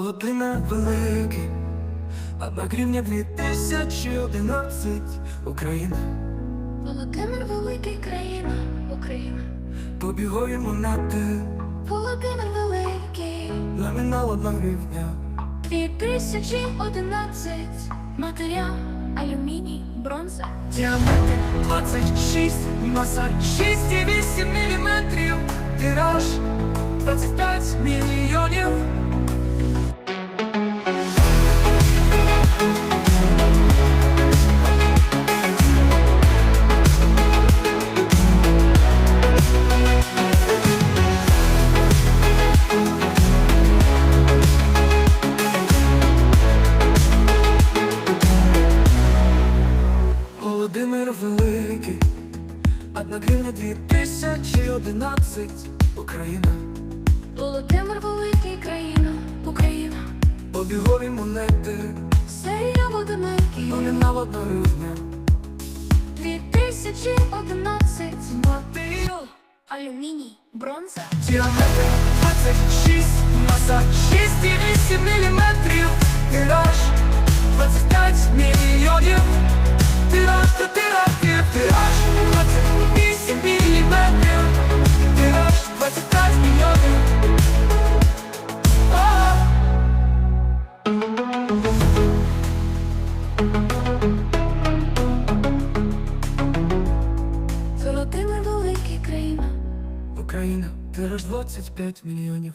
Володимир Великий, одна гривня 2011, Україна, Володимир Великий країна, Україна. побігові монети, Володимир Великий, номінал одна гривня, 2011. Матеріал, алюміній, бронза. діаметр 26, маса 6,8 міліметрів, тираж Володимир Великий, одна гривня 2011, Україна, Володимир Великий країна, Україна. обігові монети, Серія Володимирки, номінал одна гривня, 2011. матеріал, Алюміній, бронза. діаметр 26, маса 6,8 міліметрів, тираж тираж, тираж 28 міліметрів, тираж 25 мільйонів. А-а. Великий країна. Україна, тираж 25 мільйонів.